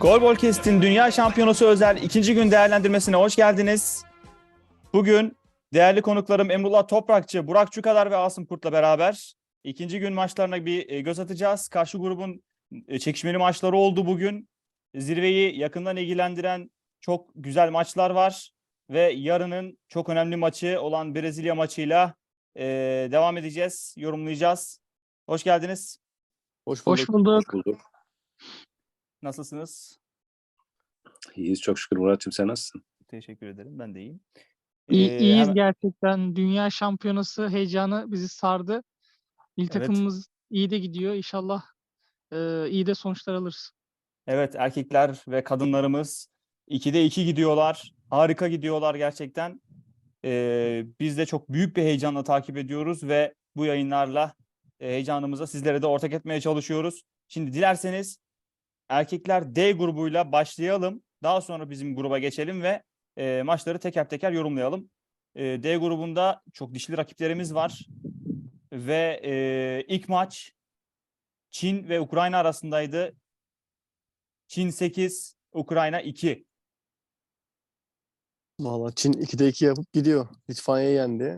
Golbol Kest'in Dünya Şampiyonası özel ikinci gün değerlendirmesine hoş geldiniz. Bugün değerli konuklarım Emrullah Toprakçı, Burak Çukadar ve Asım Kurt'la beraber ikinci gün maçlarına bir e, göz atacağız. Karşı grubun e, çekişmeli maçları oldu bugün. Zirveyi yakından ilgilendiren çok güzel maçlar var ve yarının çok önemli maçı olan Brezilya maçıyla e, devam edeceğiz, yorumlayacağız. Hoş geldiniz. Hoş bulduk. Hoş bulduk. Hoş bulduk. Nasılsınız? İyiyiz çok şükür Murat'cığım sen nasılsın? Teşekkür ederim. Ben de iyiyim. İyi, Ee, iyiyiz hemen- gerçekten. Dünya şampiyonası heyecanı bizi sardı. İl Evet. takımımız iyi de gidiyor. İnşallah e, iyi de sonuçlar alırız. Evet erkekler ve kadınlarımız 2'de 2 gidiyorlar. Harika gidiyorlar gerçekten. Ee, biz de çok büyük bir heyecanla takip ediyoruz ve bu yayınlarla e, heyecanımıza sizlere de ortak etmeye çalışıyoruz. Şimdi dilerseniz erkekler D grubuyla başlayalım. Daha sonra bizim gruba geçelim ve e, maçları teker teker yorumlayalım. E, D grubunda çok dişli rakiplerimiz var. Ve e, ilk maç Çin ve Ukrayna arasındaydı. Çin 8, Ukrayna 2. Valla Çin 2'de 2 yapıp gidiyor. Litvanya'yı yendi.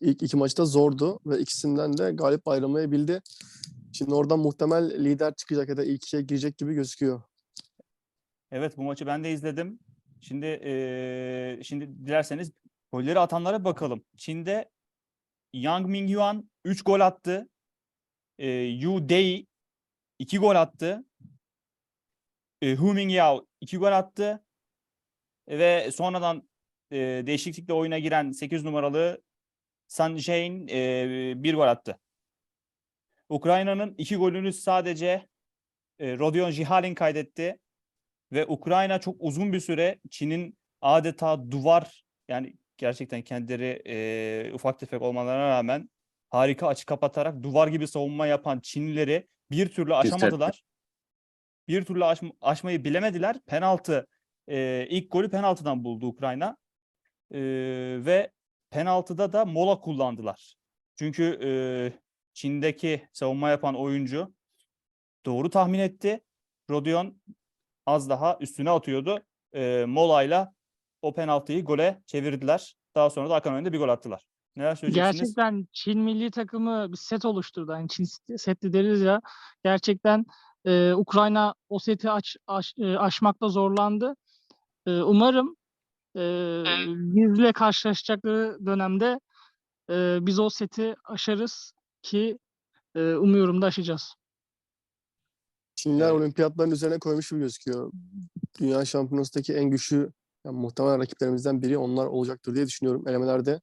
İlk iki maçta zordu ve ikisinden de galip ayrılmayı bildi. Şimdi oradan muhtemel lider çıkacak ya da ilk ikiye girecek gibi gözüküyor. Evet bu maçı ben de izledim. Şimdi eee, şimdi dilerseniz golleri atanlara bakalım. Çin'de Yang Mingyuan 3 gol attı. Eee Yu Dei 2 gol attı. Eee Hu Mingyao 2 gol attı. Ve sonradan eee, değişiklikle oyuna giren 8 numaralı San Jain 1 gol attı. Ukrayna'nın 2 golünü sadece eee Rodion Jihalin kaydetti ve Ukrayna çok uzun bir süre Çin'in adeta duvar yani gerçekten kendileri eee, ufak tefek olmalarına rağmen harika açı kapatarak duvar gibi savunma yapan Çinlileri bir türlü aşamadılar. Bir türlü aşm- aşmayı bilemediler. Penaltı eee, ilk golü penaltıdan buldu Ukrayna. Eee, ve penaltıda da mola kullandılar. Çünkü eee, Çin'deki savunma yapan oyuncu doğru tahmin etti. Rodion az daha üstüne atıyordu. Ee, molayla o penaltıyı gole çevirdiler. Daha sonra da Hakan önünde bir gol attılar. Neler söyleyeceksiniz? Gerçekten Çin milli takımı bir set oluşturdu. Yani Çin set- seti deriz ya. Gerçekten e, Ukrayna o seti aç, aş- e, aşmakta zorlandı. E, umarım e, bizle karşılaşacakları dönemde e, biz o seti aşarız ki e, umuyorum da aşacağız. Çinliler Evet. olimpiyatların üzerine koymuş gibi gözüküyor. Dünya şampiyonasındaki en güçlü yani muhtemelen rakiplerimizden biri onlar olacaktır diye düşünüyorum. Elemelerde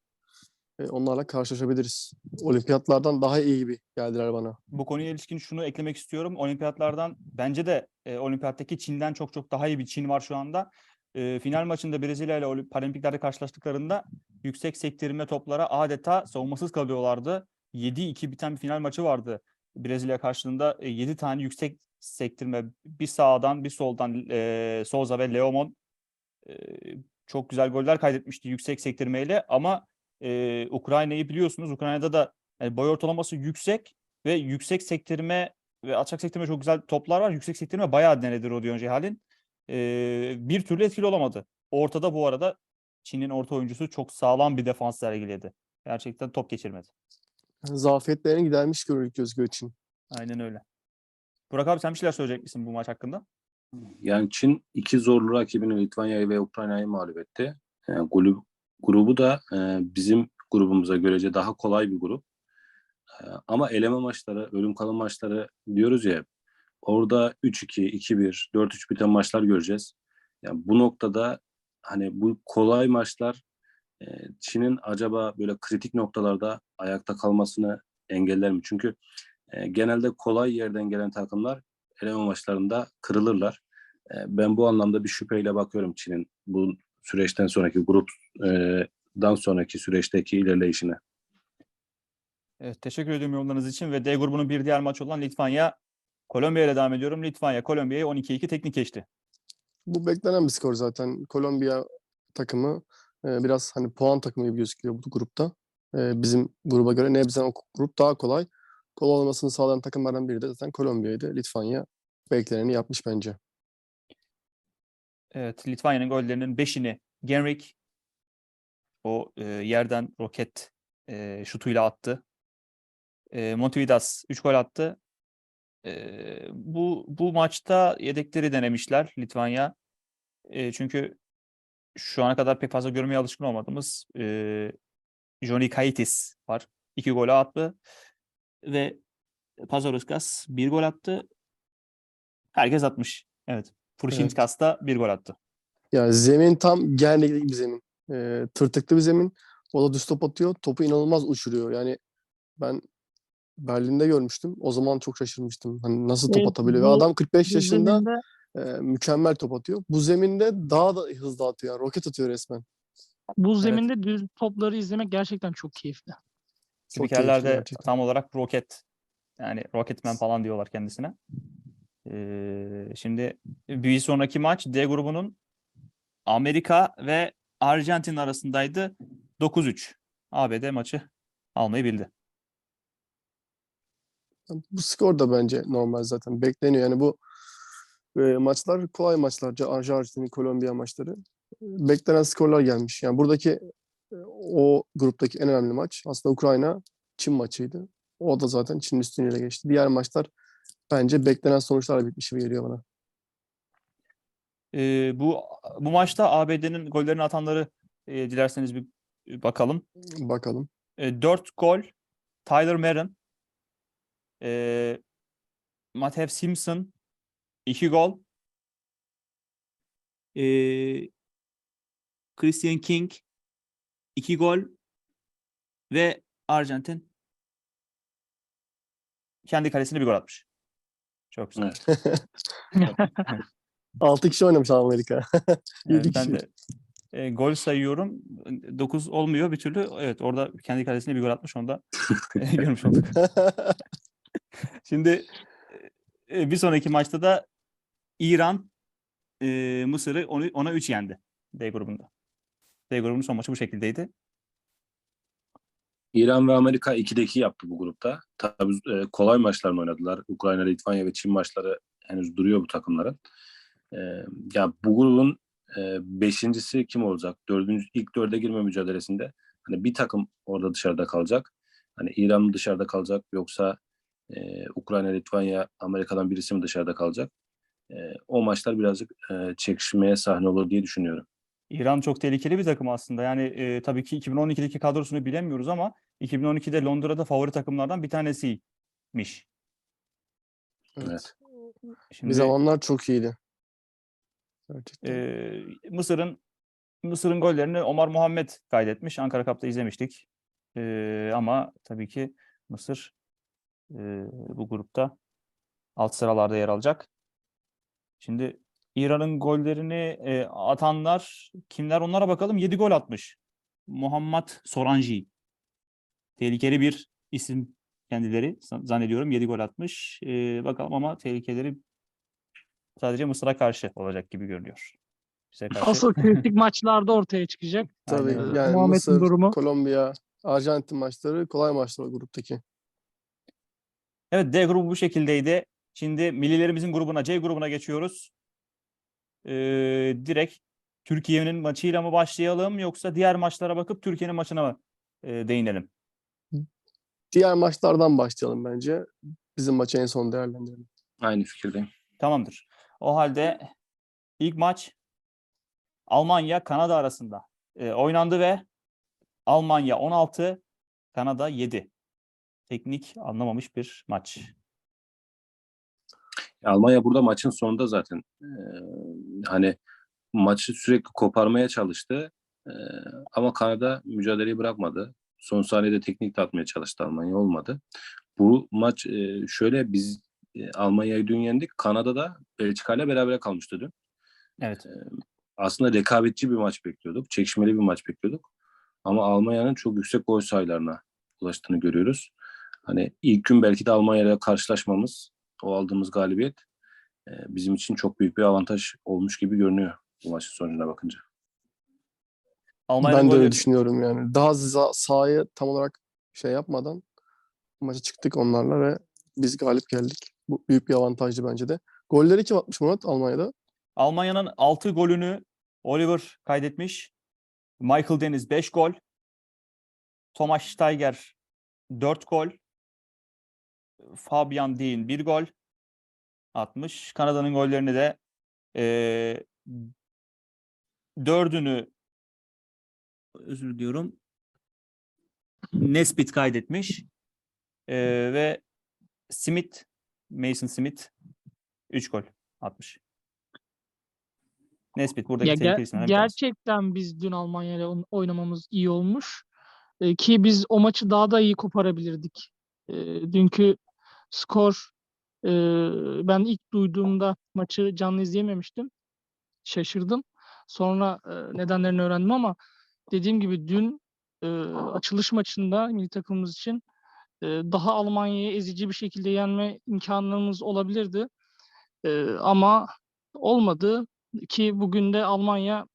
e, onlarla karşılaşabiliriz. Olimpiyatlardan daha iyi gibi geldiler bana. Bu konuya ilişkin şunu eklemek istiyorum. Olimpiyatlardan bence de e, olimpiyattaki Çin'den çok çok daha iyi bir Çin var şu anda. E, final maçında Brezilya ile Paralimpiklerde karşılaştıklarında yüksek sektirme toplara adeta savunmasız kalıyorlardı. 7-2 biten bir final maçı vardı. Brezilya karşılığında 7 tane yüksek sektirme bir sağdan bir soldan e, Souza ve Leomon e, çok güzel goller kaydetmişti yüksek sektirmeyle ama e, Ukrayna'yı biliyorsunuz. Ukrayna'da da yani boy ortalaması yüksek ve yüksek sektirme ve alçak sektirme çok güzel toplar var. Yüksek sektirme bayağı denedi Rodion Cihal'in. Ee, bir türlü etkili olamadı. Ortada bu arada Çin'in orta oyuncusu çok sağlam bir defans sergiledi. Gerçekten top geçirmedi. Zafiyetlerini gidermiş görünüyor gözüküyor Çin. Aynen öyle. Burak abi sen bir şeyler söyleyecek misin bu maç hakkında? Yani Çin iki zorlu rakibini Litvanya'yı ve Ukrayna'yı mağlup etti. Yani grubu, grubu da e, bizim grubumuza görece daha kolay bir grup. E, ama eleme maçları, ölüm kalım maçları diyoruz ya orada 3-2, 2-1, 4-3 biten maçlar göreceğiz. Yani bu noktada hani bu kolay maçlar Çin'in acaba böyle kritik noktalarda ayakta kalmasını engeller mi? Çünkü genelde kolay yerden gelen takımlar eleme maçlarında kırılırlar. Ben bu anlamda bir şüpheyle bakıyorum Çin'in bu süreçten sonraki gruptan sonraki süreçteki ilerleyişine. Evet, teşekkür ediyorum yorumlarınız için ve D grubunun bir diğer maçı olan Litvanya Kolombiya ile devam ediyorum. Litvanya Kolombiya'yı 12-2 teknik geçti. Bu beklenen bir skor zaten. Kolombiya takımı biraz hani puan takımı gibi gözüküyor bu grupta. Bizim gruba göre nebzen o grup daha kolay. Kolay olmasını sağlayan takımlardan biri de zaten Kolombiya'ydı. Litvanya bekleneni yapmış bence. Evet, Litvanya'nın gollerinin 5'ini Genrik o e, yerden roket e, şutuyla attı. E, Montevidas 3 gol attı. E, bu bu maçta yedekleri denemişler Litvanya. E, çünkü şu ana kadar pek fazla görmeye alışkın olmadığımız e, Johnny Kaitis var. 2 gol attı ve Pazoriskas 1 gol attı. Herkes atmış. Evet. Furşinskas da 1 gol attı. Ya zemin tam Gernik'lik bir zemin. Ee, tırtıklı bir zemin. O da düz top atıyor. Topu inanılmaz uçuruyor. Yani ben Berlin'de görmüştüm. O zaman çok şaşırmıştım. Hani nasıl top atabiliyor? Ve bu- adam 45 Bu yaşında zeminde e, mükemmel top atıyor. Bu zeminde daha da hızlı atıyor. Yani roket atıyor resmen. bu zeminde düz topları izlemek gerçekten çok keyifli. Çok Spikerler keyifli de gerçekten. tam olarak roket yani Rocketman falan diyorlar kendisine. Ee, şimdi bir sonraki maç D grubunun Amerika ve Arjantin arasındaydı. 9-3. ABD maçı almayı bildi. Bu skor da bence normal zaten. Bekleniyor. Yani bu e, maçlar kolay maçlar. Arjantin, Kolombiya maçları. E, Beklenen skorlar gelmiş. Yani buradaki e, o gruptaki en önemli maç aslında Ukrayna Çin maçıydı. O da zaten Çin'in üstünlüğüyle geçti. Diğer maçlar bence beklenen sonuçlarla bitmiş gibi geliyor bana. Ee, bu bu maçta ABD'nin gollerini atanları e, dilerseniz bir bakalım. Bakalım. E, 4 gol Tyler Merrin, e, Matev Simpson 2 gol, e, Christian King 2 gol ve Arjantin kendi kalesine bir gol atmış. Çok güzel. Evet. 6 kişi oynamış Amerika. Evet, Yedi ben kişi. de e, gol sayıyorum. 9 olmuyor bir türlü. Evet orada kendi kalesine bir gol atmış. Onu da e, görmüş olduk. Şimdi e, bir sonraki maçta da İran e, Mısır'ı ona 3 yendi D grubunda. D grubunun son maçı bu şekildeydi. İran ve Amerika 2'de 2 yaptı bu grupta. Tabii e, kolay maçlarını oynadılar. Ukrayna, Litvanya ve Çin maçları henüz duruyor bu takımların. E, ya bu grubun e, beşincisi kim olacak? Dördüncü, ilk dörde girme mücadelesinde hani bir takım orada dışarıda kalacak. Hani İran mı dışarıda kalacak yoksa e, Ukrayna, Litvanya, Amerika'dan birisi mi dışarıda kalacak? E, o maçlar birazcık e, çekişmeye sahne olur diye düşünüyorum. İran çok tehlikeli bir takım aslında. Yani e, tabii ki 2012'deki kadrosunu bilemiyoruz ama 2012'de Londra'da favori takımlardan bir tanesiymiş. evet. Şimdi Bir zamanlar çok iyiydi. Gerçekten. e, Mısır'ın Mısır'ın gollerini Omar Muhammed kaydetmiş. Ankara Cup'ta izlemiştik. E, ama tabii ki Mısır e, bu grupta alt sıralarda yer alacak. Şimdi İran'ın gollerini e, atanlar kimler onlara bakalım. 7 gol atmış. Muhammed Soranji. Tehlikeli bir isim kendileri zannediyorum 7 gol atmış. E, bakalım ama tehlikeleri sadece Mısır'a karşı olacak gibi görünüyor. Bize karşı. Asıl kritik maçlarda ortaya çıkacak. Tabii yani Muhammed'in Mısır, durumu. Kolombiya, Arjantin maçları kolay maçlar gruptaki. Evet D grubu bu şekildeydi. Şimdi millilerimizin grubuna C grubuna geçiyoruz. Ee, direkt Türkiye'nin maçıyla mı başlayalım yoksa diğer maçlara bakıp Türkiye'nin maçına mı e, değinelim? Diğer maçlardan başlayalım bence. Bizim maçı en son değerlendirelim. Aynı fikirdeyim. Tamamdır. O halde ilk maç Almanya Kanada arasında e, oynandı ve Almanya 16, Kanada 7. Teknik anlamamış bir maç. Almanya burada maçın sonunda zaten e, hani maçı sürekli koparmaya çalıştı. E, ama Kanada mücadeleyi bırakmadı. Son saniyede teknik atmaya çalıştı Almanya olmadı. Bu maç e, şöyle biz e, Almanya'yı dün yendik. Kanada'da Belçika ile berabere kalmıştı dün. Evet. Aslında rekabetçi bir maç bekliyorduk. Çekişmeli bir maç bekliyorduk. Ama Almanya'nın çok yüksek gol sayılarına ulaştığını görüyoruz. Hani ilk gün belki de Almanya ile karşılaşmamız, o aldığımız galibiyet e, bizim için çok büyük bir avantaj olmuş gibi görünüyor bu maçın sonucuna bakınca. Almanya'nın ben de öyle düşünüyorum yani. Daha za- sahaya tam olarak şey yapmadan maça çıktık onlarla ve biz galip geldik. Bu büyük bir avantajdı bence de. Golleri kim atmış Murat Almanya'da? Almanya'nın 6 golünü Oliver kaydetmiş. Michael Deniz 5 gol. Thomas Steiger 4 gol. Fabian Dean 1 gol atmış. Kanada'nın gollerini de eee dördünü özür diliyorum. Nesbit kaydetmiş. Eee, ve Smith, Mason Smith 3 gol atmış. Nesbit buradaki Ya ger- bir gerçekten biz dün Almanya ile oyn- oynamamız iyi olmuş. Ee, ki biz o maçı daha da iyi koparabilirdik. Ee, dünkü skor e, ben ilk duyduğumda maçı canlı izleyememiştim. Şaşırdım. Sonra e, nedenlerini öğrendim ama dediğim gibi dün e, açılış maçında milli takımımız için e, daha Almanya'yı ezici bir şekilde yenme imkanımız olabilirdi. E, ama olmadı ki bugün de Almanya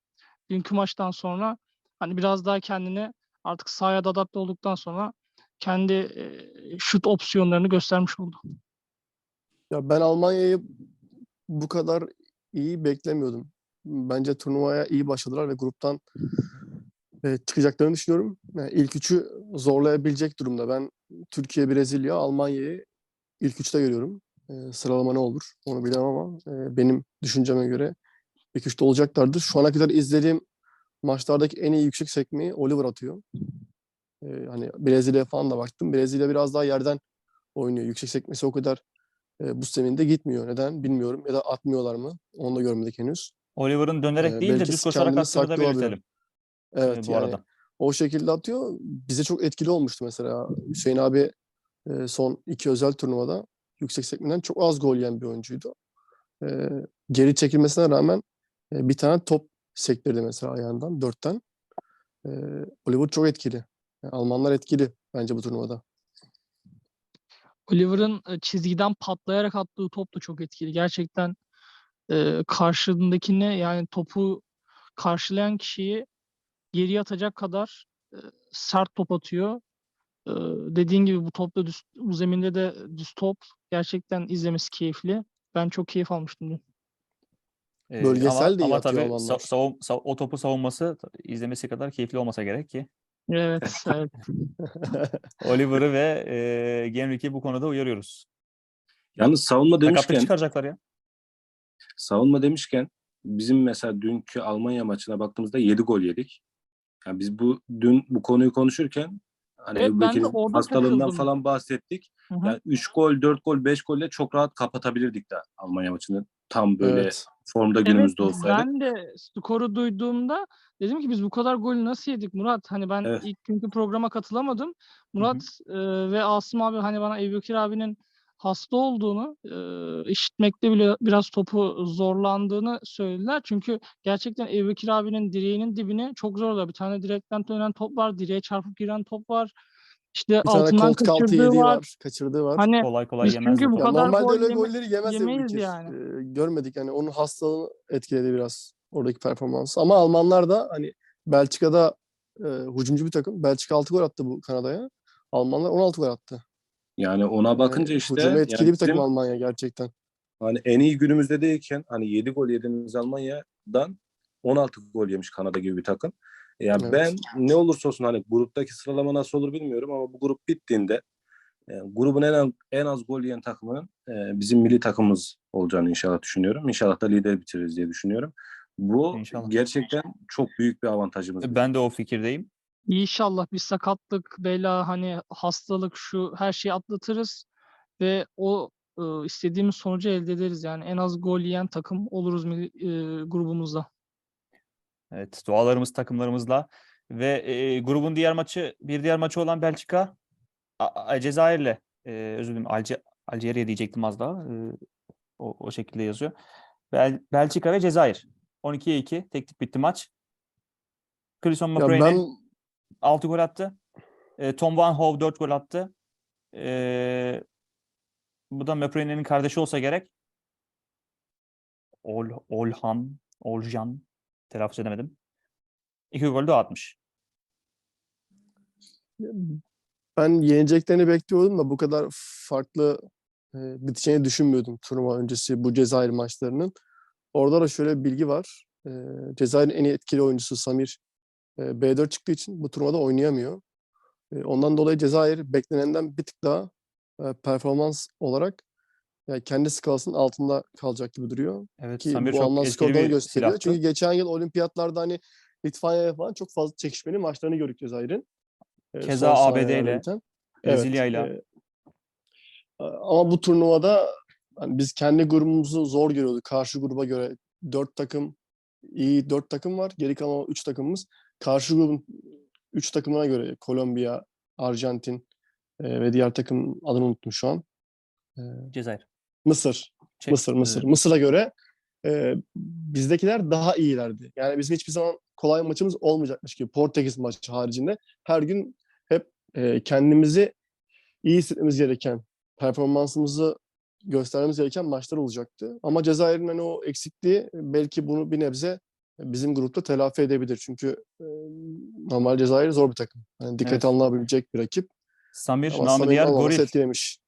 dünkü maçtan sonra hani biraz daha kendini artık sahaya da adapte olduktan sonra kendi şut opsiyonlarını göstermiş oldu. Ya ben Almanya'yı bu kadar iyi beklemiyordum. Bence turnuvaya iyi başladılar ve gruptan çıkacaklarını düşünüyorum. Yani ilk üçü zorlayabilecek durumda. Ben Türkiye, Brezilya, Almanya'yı ilk üçte görüyorum. Sıralama ne olur onu bilemem ama benim düşünceme göre ilk üçte olacaklardır. Şu ana kadar izlediğim maçlardaki en iyi yüksek sekmeyi Oliver atıyor. E, hani Brezilya'ya falan da baktım. Brezilya biraz daha yerden oynuyor. Yüksek sekmesi o kadar e, bu zeminde gitmiyor. Neden bilmiyorum. Ya da atmıyorlar mı? Onu da görmedik henüz. Oliver'ın dönerek Ee, değil de düz koşarak attığını da belirtelim e, Evet bu yani arada. o şekilde atıyor. Bize çok etkili olmuştu mesela. Hüseyin abi e, son iki özel turnuvada yüksek sekmeden çok az gol yiyen bir oyuncuydu. E, geri çekilmesine rağmen e, bir tane top sektirdi mesela ayağından, dörtten. E, Oliver çok etkili. Yani Almanlar etkili bence bu turnuvada. Oliver'ın e, çizgiden patlayarak attığı top da çok etkili. Gerçekten e, karşındakine yani topu karşılayan kişiyi geriye atacak kadar e, sert top atıyor. E, dediğin gibi bu topta düz, bu zeminde de düz top gerçekten izlemesi keyifli. Ben çok keyif almıştım dün. Ee, Bölgesel de iyi ama atıyor tabii sa- savun- sa- o topu savunması izlemesi kadar keyifli olmasa gerek ki. Evet, evet. Oliver'ı ve e, Genrik'i bu konuda uyarıyoruz. Yalnız savunma Sakatlık demişken çıkaracaklar ya. savunma demişken bizim mesela dünkü Almanya maçına baktığımızda 7 gol yedik. Yani biz bu dün bu konuyu konuşurken hani Evet, Ebu ben de Bekir'in orada hastalığından takıldım. falan bahsettik. Hı hı. Yani 3 gol, 4 gol, 5 golle çok rahat kapatabilirdik de Almanya maçını. Tam böyle evet. Formda Evet, günümüzde olsaydık. ben de skoru duyduğumda dedim ki biz bu kadar golü nasıl yedik Murat? Hani ben Evet. ilk günkü programa katılamadım. Murat e, ve Asım abi hani bana Ebubekir abinin hasta olduğunu, e, işitmekte bile biraz topu zorlandığını söylediler. Çünkü gerçekten Ebubekir abinin direğinin dibine çok zorla. Bir tane direkten dönen top var, direğe çarpıp giren top var. İşte Bir altından altı kaçırdığı var. var. Kaçırdığı var. Hani Kolay kolay biz yemezdi çünkü bu topu. Ya kadar normalde gol öyle yeme- golleri yemez yemeyiz yani. Ee, görmedik yani onun hastalığını etkiledi biraz oradaki performansı. Ama Almanlar da hani Belçika'da e, hücumcu bir takım. Belçika 6 gol attı bu Kanada'ya. Almanlar 16 gol attı. Yani ona Yani bakınca işte hücuma etkili yani bir takım Almanya gerçekten. hani en iyi günümüzde değilken hani 7 gol yediğimiz Almanya'dan 16 gol yemiş Kanada gibi bir takım. Yani Evet. ben ne olursa olsun hani gruptaki sıralama nasıl olur bilmiyorum ama bu grup bittiğinde e, grubun en az, en az gol yiyen takımının e, bizim milli takımımız olacağını inşallah düşünüyorum. İnşallah da lider bitiririz diye düşünüyorum. Bu İnşallah. gerçekten çok büyük bir avantajımız. bizim. Ben de o fikirdeyim. İnşallah bir sakatlık, bela, hani hastalık şu her şeyi atlatırız ve o e, istediğimiz sonucu elde ederiz. Yani en az gol yiyen takım oluruz e, grubumuzda. Evet, dualarımız takımlarımızla ve e, grubun diğer maçı bir diğer maçı olan Belçika A- A- Cezayir'le e, özür dilerim Alce, Alceria diyecektim az daha. E, o, o şekilde yazıyor. Bel, Belçika ve Cezayir. 12'ye 2 tek bitti maç. Christian McRae'ne ben 6 gol attı. E, Tom Van Hove 4 gol attı. E, bu da McRae'nin kardeşi olsa gerek. Ol, Olhan, Oljan telaffuz edemedim. 2 gol de atmış. ben yeneceklerini bekliyordum da bu kadar farklı e, biteceğini düşünmüyordum turnuva öncesi bu Cezayir maçlarının. Orada da şöyle bir bilgi var. Ee, Cezayir'in en etkili oyuncusu Samir e, B4 çıktığı için bu turnuvada oynayamıyor. E, ondan dolayı Cezayir beklenenden bir tık daha e, performans olarak yani kendi skalasının altında kalacak gibi duruyor. Evet, Ki Samir bu çok skorları bir gösteriyor. silahtı. Çünkü geçen yıl olimpiyatlarda hani Litvanya'ya falan çok fazla çekişmeli maçlarını gördük Cezayir'in. E, Keza son ABD ile. Evet, Brezilya'yla. e, ama bu turnuvada hani biz kendi grubumuzu zor görüyorduk. Karşı gruba göre dört takım iyi dört takım var. Geri kalan üç takımımız. Karşı grubun üç takımına göre Kolombiya, Arjantin e, ve diğer takım adını unuttum şu an. E, Cezayir. Mısır. Çek- Mısır, Mısır. e, Mısır'a göre e, bizdekiler daha iyilerdi. Yani bizim hiçbir zaman kolay maçımız olmayacakmış gibi. Portekiz maçı haricinde her gün hep e, kendimizi iyi hissetmemiz gereken, performansımızı göstermemiz gereken maçlar olacaktı. Ama Cezayir'in hani o eksikliği belki bunu bir nebze bizim grupta telafi edebilir. Çünkü e, normal Cezayir zor bir takım. Yani dikkate Evet. alınabilecek bir rakip. Samir, namı diğer goril. etkilemiş.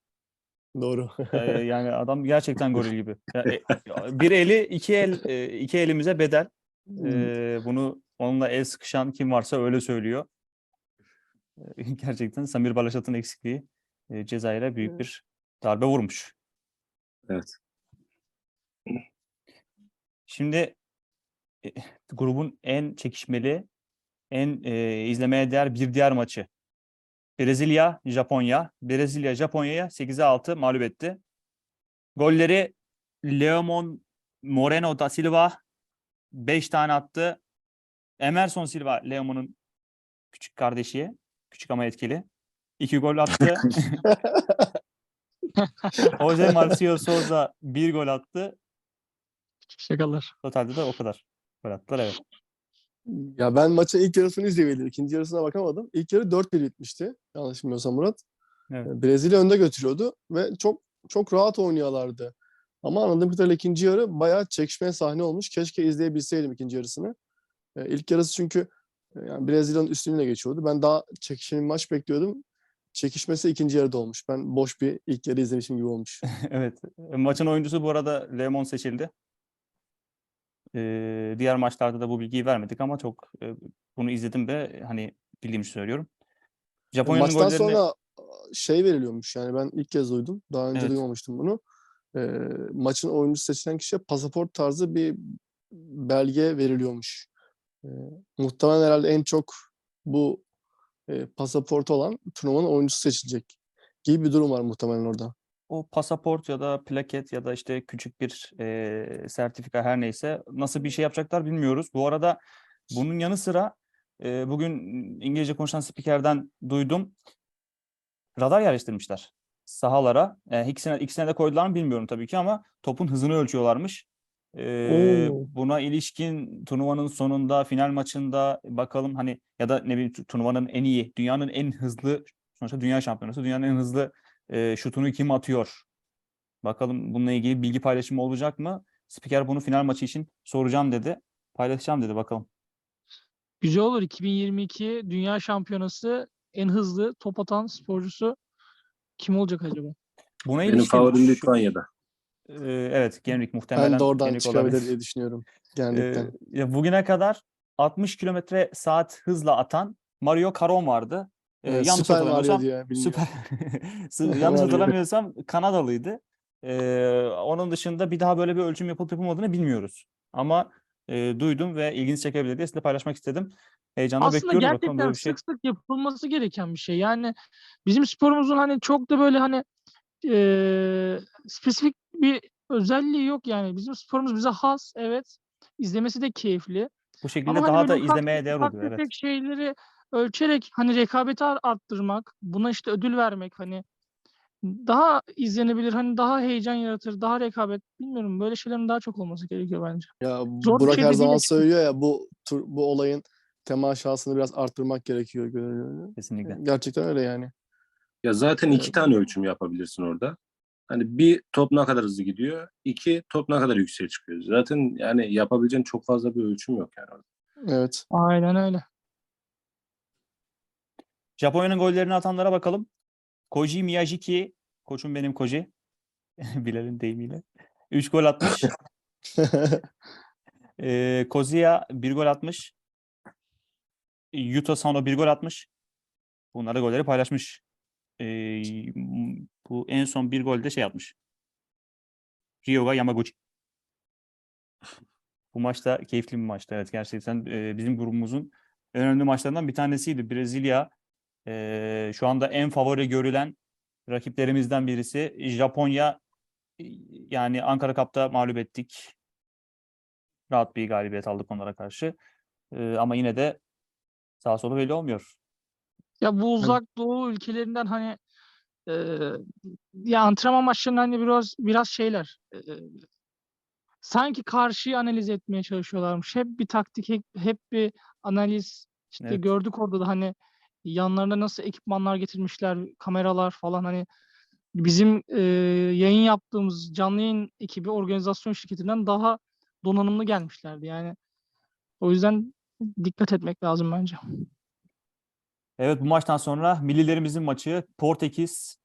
Doğru. Ee, yani adam gerçekten goril gibi. Ya, e, bir eli iki el e, iki elimize bedel. Ee, bunu onunla el sıkışan kim varsa öyle söylüyor. Ee, Gerçekten Samir Balaşat'ın eksikliği e, Cezayir'e büyük bir darbe vurmuş. Evet. Şimdi e, grubun en çekişmeli, en e, izlemeye değer bir diğer maçı. Brezilya, Japonya. Brezilya, Japonya'ya 8'e 6 mağlup etti. Golleri Leomon Moreno da Silva 5 tane attı. Emerson Silva, Leomon'un küçük kardeşi. Küçük ama etkili. 2 gol attı. Jose Marcio Souza 1 gol attı. Şakalar. Totalde de o kadar. Gol attılar evet. Ya ben maçın ilk yarısını izleyebildim. İkinci yarısına bakamadım. İlk yarı 4-1 bitmişti. Yanlış bilmiyorsam Murat. Evet. E, Brezilya önde götürüyordu ve çok çok rahat oynuyorlardı. Ama anladığım kadarıyla ikinci yarı bayağı çekişmeye sahne olmuş. Keşke izleyebilseydim ikinci yarısını. E, İlk yarısı çünkü e, yani Brezilya'nın üstünlüğüne geçiyordu. Ben daha çekişmeli bir maç bekliyordum. Çekişmesi ikinci yarıda olmuş. Ben boş bir ilk yarı izlemişim gibi olmuş. Evet. Maçın oyuncusu bu arada Lemon seçildi. Ee, diğer maçlarda da bu bilgiyi vermedik ama çok e, bunu izledim ve hani bildiğimi söylüyorum. Japonya'nın Maçtan gollerini sonra şey veriliyormuş yani ben ilk kez duydum. Daha önce Evet. duymamıştım bunu. Ee, maçın oyuncusu seçilen kişiye pasaport tarzı bir belge veriliyormuş. Ee, muhtemelen herhalde en çok bu e, pasaportu olan turnuvanın oyuncusu seçilecek gibi bir durum var muhtemelen orada. O pasaport ya da plaket ya da işte küçük bir e, sertifika her neyse nasıl bir şey yapacaklar bilmiyoruz. Bu arada bunun yanı sıra e, bugün İngilizce konuşan spikerden duydum. Radar yerleştirmişler sahalara. E, ikisine, ikisine de koydular mı bilmiyorum tabii ki ama topun hızını ölçüyorlarmış. E, Oo. buna ilişkin turnuvanın sonunda final maçında bakalım hani ya da ne bileyim tu- turnuvanın en iyi, dünyanın en hızlı sonuçta dünya şampiyonası, dünyanın en hızlı e, şutunu kim atıyor? Bakalım bununla ilgili bilgi paylaşımı olacak mı? Spiker bunu final maçı için soracağım dedi. Paylaşacağım dedi bakalım. Güzel olur. 2022 Dünya Şampiyonası en hızlı top atan sporcusu kim olacak acaba? Buna Benim ilişkin favorim şu- Litvanya'da. e, evet Genrik muhtemelen Ben de oradan Genrik çıkabilir olabilir. diye düşünüyorum. E, Gerçekten. ya bugüne kadar 60 kilometre saat hızla atan Mario Caron vardı. E, Ee, yanlış Süper hatırlamıyorsam diye. Süper. Yanlış hatırlamıyorsam Kanadalıydı. Ee, onun dışında bir daha böyle bir ölçüm yapılıp yapılmadığını bilmiyoruz. Ama e, duydum ve ilginizi çekebilir diye sizinle paylaşmak istedim. Heyecanla Aslında bekliyorum bakalım gerçekten böyle bir şey. sık sık yapılması gereken bir şey. Yani bizim sporumuzun hani çok da böyle hani eee, spesifik bir özelliği yok yani. Bizim sporumuz bize has, evet. İzlemesi de keyifli. Bu şekilde Ama hani daha da böyle ufak, izlemeye değer oluyor. Evet. şeyleri ölçerek hani rekabeti ar- arttırmak, buna işte ödül vermek hani daha izlenebilir, hani daha heyecan yaratır, daha rekabet. Bilmiyorum böyle şeylerin daha çok olması gerekiyor bence. Ya Zor Burak şey her zaman açıkçası. söylüyor ya bu tur, bu olayın temaşasını biraz arttırmak gerekiyor. Kesinlikle. Gerçekten öyle yani. Ya zaten iki Evet. tane ölçüm yapabilirsin orada. Hani bir top ne kadar hızlı gidiyor, iki top ne kadar yükseğe çıkıyor. Zaten yani yapabileceğin çok fazla bir ölçüm yok yani. orada. Evet. Aynen öyle. Japonya'nın gollerini atanlara bakalım. Koji Miyajiki, koçum benim Koji. Bilal'in deyimiyle. 3 gol atmış. Ee, Kozia bir gol atmış. Yuta Sano bir gol atmış. Bunlar da golleri paylaşmış. M- bu en son bir golde şey atmış. Ryoga Yamaguchi. Bu maçta keyifli bir maçtı. Evet gerçekten e, bizim grubumuzun önemli maçlarından bir tanesiydi. Brezilya e, şu anda en favori görülen rakiplerimizden birisi. Japonya yani Ankara Cup'ta mağlup ettik. Rahat bir galibiyet aldık onlara karşı. E, ama yine de sağ solu belli olmuyor. Ya bu uzak doğu ülkelerinden hani e, ya antrenman maçlarında hani biraz biraz şeyler e, sanki karşıyı analiz etmeye çalışıyorlarmış. Hep bir taktik, hep, hep bir analiz. İşte Evet. gördük orada da hani yanlarına nasıl ekipmanlar getirmişler, kameralar falan hani bizim e, yayın yaptığımız canlı yayın ekibi organizasyon şirketinden daha donanımlı gelmişlerdi. Yani o yüzden dikkat etmek lazım bence. Evet bu maçtan sonra millilerimizin maçı Portekiz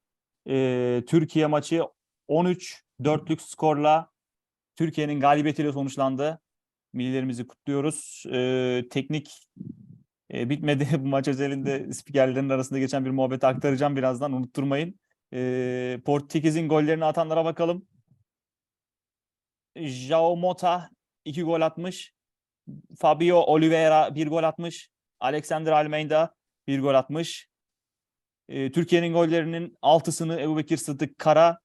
e, Türkiye maçı 13-4'lük skorla Türkiye'nin galibiyetiyle sonuçlandı. Millilerimizi kutluyoruz. E, teknik e, bitmedi. Bu maç özelinde spikerlerin arasında geçen bir muhabbeti aktaracağım birazdan. Unutturmayın. E, Portekiz'in gollerini atanlara bakalım. João Mota iki gol atmış. Fabio Oliveira bir gol atmış. Alexander Almeida bir gol atmış. Ee, Türkiye'nin gollerinin altısını Ebubekir Sıddık Kara,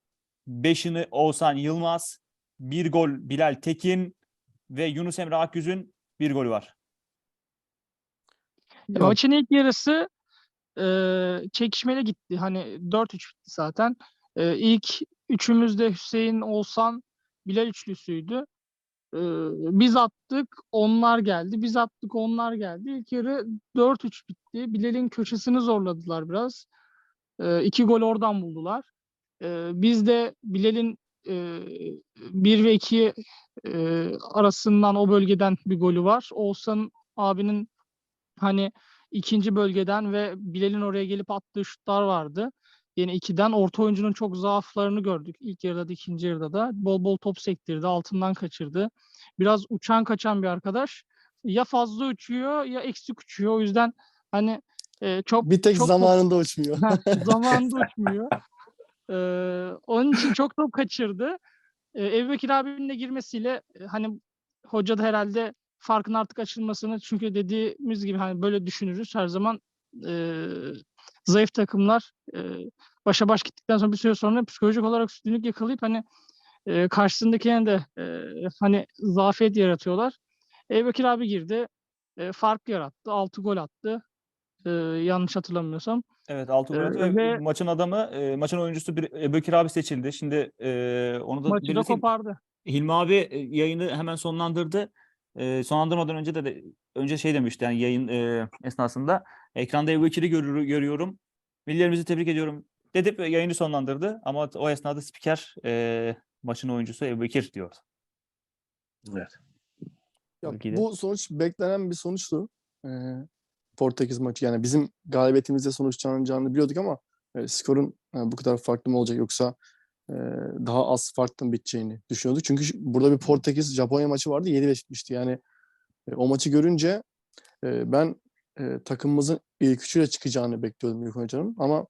beşini Oğuzhan Yılmaz, bir gol Bilal Tekin ve Yunus Emre Akgüz'ün bir golü var. Yok. Maçın ilk yarısı eee çekişmeli gitti. Hani 4-3 bitti zaten. Eee ilk üçümüz de Hüseyin, Oğuzhan, Bilal üçlüsüydü. Eee, biz attık, onlar geldi. Biz attık, onlar geldi. İlk yarı 4-3 bitti. Bilal'in köşesini zorladılar biraz. Eee iki gol oradan buldular. Eee, biz de Bilal'in eee 1 ve 2 eee, arasından o bölgeden bir golü var. Oğuzhan abinin hani ikinci bölgeden ve Bilal'in oraya gelip attığı şutlar vardı. Yine ikiden orta oyuncunun çok zaaflarını gördük. İlk yarıda da ikinci yarıda da. Bol bol top sektirdi, altından kaçırdı. Biraz uçan kaçan bir arkadaş. Ya fazla uçuyor ya eksik uçuyor. O yüzden hani e, çok Bir tek çok top- zamanında uçmuyor. Heh, zamanında uçmuyor. Ee, onun için çok top kaçırdı. Ee, Ebubekir abinin de girmesiyle e, hani hoca da herhalde farkın artık açılmasını çünkü dediğimiz gibi hani böyle düşünürüz her zaman e, zayıf takımlar e, başa baş gittikten sonra bir süre sonra psikolojik olarak üstünlük yakalayıp hani e, karşısındakine de e, hani zafiyet yaratıyorlar. Ebubekir abi girdi. E, fark yarattı. 6 gol attı. E, yanlış hatırlamıyorsam. Evet 6 gol Ee, attı ve ve- maçın adamı, e, maçın oyuncusu bir Ebubekir abi seçildi. Şimdi e, onu da Maçı da kopardı. Hilmi abi yayını hemen sonlandırdı. E, sonlandırmadan önce de, de önce şey demişti yani yayın e, esnasında ekranda Ebubekir'i görür, görüyorum. Millilerimizi tebrik ediyorum dedi ve yayını sonlandırdı. Ama o esnada spiker e, maçın oyuncusu Ebubekir diyor. Evet. Ya bu sonuç beklenen bir sonuçtu. Ee, Portekiz maçı yani bizim galibiyetimizde sonuçlanacağını biliyorduk ama e, skorun e, bu kadar farklı mı olacak yoksa daha az farklı biteceğini düşünüyorduk. Çünkü burada bir Portekiz Japonya maçı vardı 7-5 bitmişti. Yani o maçı görünce ben takımımızın ilk üçüyle çıkacağını bekliyordum Büyük Hoca'nın ama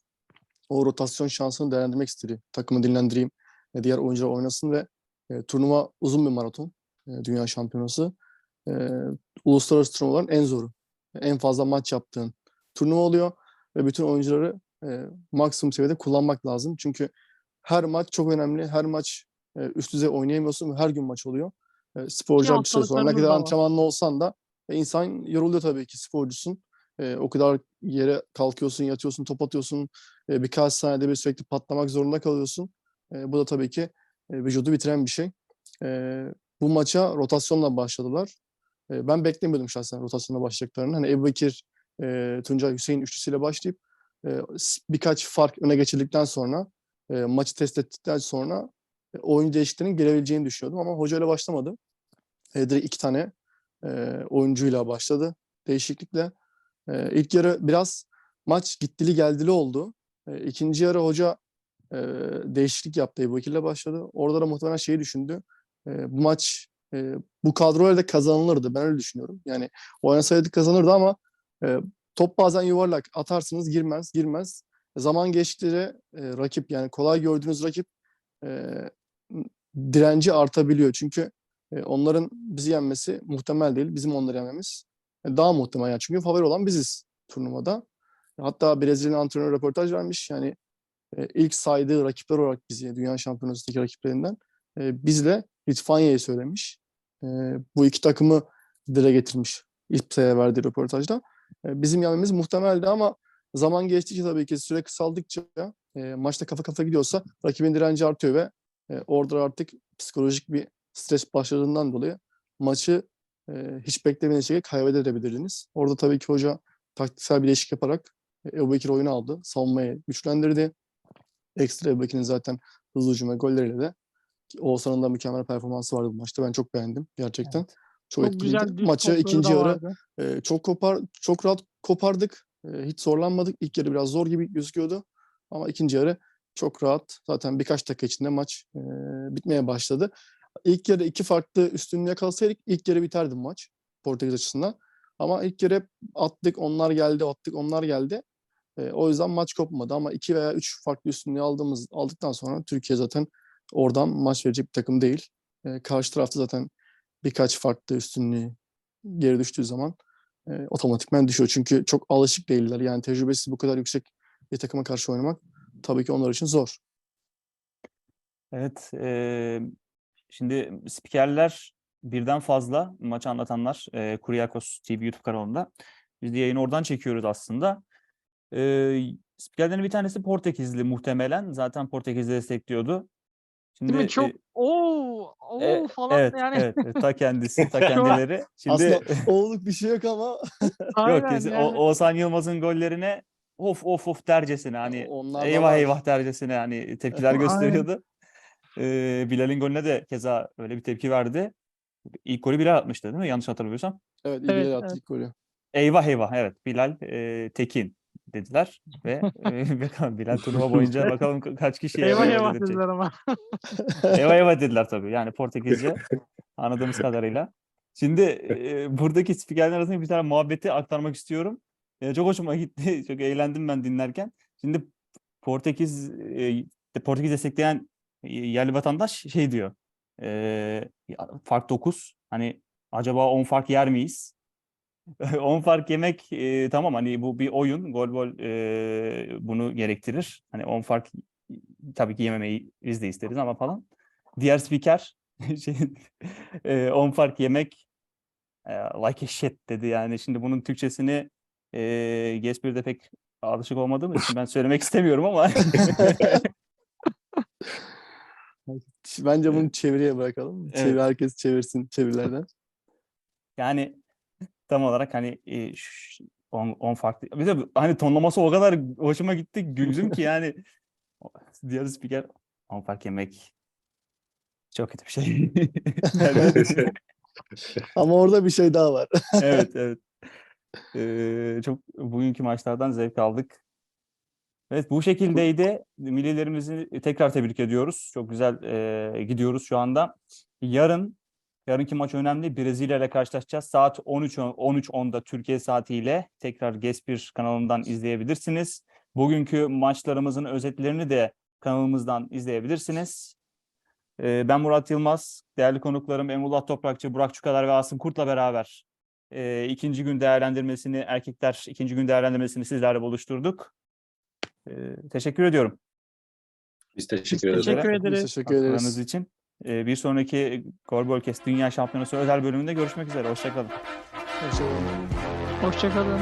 o rotasyon şansını değerlendirmek istedi. Takımı dinlendireyim, diğer oyuncular oynasın ve turnuva uzun bir maraton. Dünya Şampiyonası. Uluslararası turnuvaların en zoru. En fazla maç yaptığın turnuva oluyor ve bütün oyuncuları maksimum seviyede kullanmak lazım. Çünkü her maç çok önemli. Her maç e, üst düzey oynayamıyorsun ve her gün maç oluyor. E, sporcular bir süre sonra ne kadar antrenmanlı olsan da e, insan yoruluyor tabii ki sporcusun. E, o kadar yere kalkıyorsun, yatıyorsun, top atıyorsun. E, birkaç saniyede bir sürekli patlamak zorunda kalıyorsun. E, bu da tabii ki e, vücudu bitiren bir şey. E, bu maça rotasyonla başladılar. E, ben beklemiyordum şahsen rotasyonla başlayacaklarını. Hani Ebubekir, e, Tuncay, Hüseyin üçlüsüyle başlayıp e, birkaç fark öne geçirdikten sonra e, maçı test ettikten sonra e, oyuncu değişikliklerinin gelebileceğini düşünüyordum ama hoca öyle başlamadı. E, direkt iki tane e, oyuncuyla başladı değişiklikle. E, ilk yarı biraz maç gittili geldili oldu. E, ikinci yarı hoca e, değişiklik yaptı. Ebubekir'le başladı. Orada da muhtemelen şeyi düşündü. E, bu maç e, bu kadroyla da kazanılırdı. Ben öyle düşünüyorum. Yani oynasaydı kazanırdı ama e, top bazen yuvarlak. Atarsınız girmez, girmez. Zaman geçtikçe e, rakip yani kolay gördüğünüz rakip e, direnci artabiliyor. Çünkü e, onların bizi yenmesi muhtemel değil. Bizim onları yenmemiz e, daha muhtemel. Yani çünkü favori olan biziz turnuvada. Hatta Brezilya'nın antrenörü röportaj vermiş. Yani e, ilk saydığı rakipler olarak bizi dünya şampiyonasındaki rakiplerinden e, bizle Litvanya'yı söylemiş. E, bu iki takımı dile getirmiş İPSA'ya verdiği röportajda. E, bizim yenmemiz muhtemeldi ama zaman geçtikçe tabii ki süre kısaldıkça e, maçta kafa kafa gidiyorsa rakibin direnci artıyor ve e, orada artık psikolojik bir stres başladığından dolayı maçı e, hiç beklemediğiniz şekilde kaybedebilirdiniz. Orada tabii ki hoca taktiksel bir değişik yaparak e, Ebu Bekir oyunu aldı. Savunmayı güçlendirdi. Ekstra Ebu Bekir'in zaten hızlı hücum ve golleriyle de Oğuzhan'ın da mükemmel performansı vardı bu maçta. Ben çok beğendim gerçekten. Çok, Çok etkiliydi. Maçı ikinci yarı e, çok kopar çok rahat kopardık. Hiç zorlanmadık. İlk yarı biraz zor gibi gözüküyordu. Ama ikinci yarı çok rahat. Zaten birkaç dakika içinde maç e, bitmeye başladı. İlk yarı iki farklı üstünlüğe yakalsaydık ilk yarı biterdi maç Portekiz açısından. Ama ilk yarı hep attık, onlar geldi, attık, onlar geldi. E, o yüzden maç kopmadı ama iki veya üç farklı üstünlüğü aldığımız aldıktan sonra Türkiye zaten oradan maç verecek bir takım değil. E, karşı tarafta zaten birkaç farklı üstünlüğü geri düştüğü zaman e, otomatikman düşüyor. Çünkü çok alışık değiller. Yani tecrübesi bu kadar yüksek bir takıma karşı oynamak tabii ki onlar için zor. Evet. eee, şimdi spikerler birden fazla maçı anlatanlar e, Kuryakos TV YouTube kanalında. Biz de yayını oradan çekiyoruz aslında. Eee spikerlerin bir tanesi Portekizli muhtemelen. Zaten Portekiz'i destekliyordu. Şimdi Değil mi? Çok e, ooo ooo e, falan evet, yani. evet, evet, ta kendisi, ta kendileri. Şimdi Aslında oğluk bir şey yok ama yok kesin O- yani. Oğuzhan Yılmaz'ın gollerine of of of dercesine hani onlar eyvah var. eyvah dercesine hani tepkiler gösteriyordu. Ee, Bilal'in golüne de keza öyle bir tepki verdi. İlk golü Bilal atmıştı değil mi? Yanlış hatırlamıyorsam. Evet, Evet, bir attı evet. ilk golü. Eyvah eyvah evet Bilal e, Tekin dediler ve bakalım Bilal turnuva boyunca bakalım ka- kaç kişiye Eyvah eyvah dediler ama. Eyvah eyvah dediler tabii. Yani Portekizce anladığımız kadarıyla. Şimdi e, buradaki spikerler arasında bir tane muhabbeti aktarmak istiyorum. E, çok hoşuma gitti. Çok eğlendim ben dinlerken. Şimdi Portekiz e, Portekiz destekleyen yerli vatandaş şey diyor. E, fark 9. Hani acaba 10 fark yer miyiz? 10 fark yemek e, tamam hani bu bir oyun. Gol gol e, bunu gerektirir. Hani 10 fark tabii ki yememeyi biz de isteriz ama falan. Diğer spiker şey, e, 10 fark yemek e, like a shit dedi yani. Şimdi bunun Türkçesini e, GS1'de pek alışık olmadığım için ben söylemek istemiyorum ama Bence bunu çeviriye bırakalım. Evet. Çevir, herkes çevirsin çevirilerden. yani tam olarak hani 10 farklı. Bir de hani tonlaması o kadar hoşuma gitti güldüm ki yani diğer spiker 10 fark yemek çok kötü bir şey. Ama orada bir şey daha var. evet evet. Ee, çok bugünkü maçlardan zevk aldık. Evet bu şekildeydi. Millilerimizi tekrar tebrik ediyoruz. Çok güzel e, gidiyoruz şu anda. Yarın yarınki maç önemli. Brezilya ile karşılaşacağız. Saat 13 13.10'da Türkiye saatiyle tekrar GES1 kanalından izleyebilirsiniz. Bugünkü maçlarımızın özetlerini de kanalımızdan izleyebilirsiniz. Ee, ben Murat Yılmaz, değerli konuklarım Emrullah Toprakçı, Burak Çukalar ve Asım Kurt'la beraber e, ikinci gün değerlendirmesini, erkekler ikinci gün değerlendirmesini sizlerle buluşturduk. E, teşekkür ediyorum Biz teşekkür ederiz. Teşekkür Biz ederiz. teşekkür ederiz. için. E, bir sonraki Gorbol Dünya Şampiyonası özel bölümünde görüşmek üzere. Hoşçakalın. Hoşçakalın. Hoşçakalın.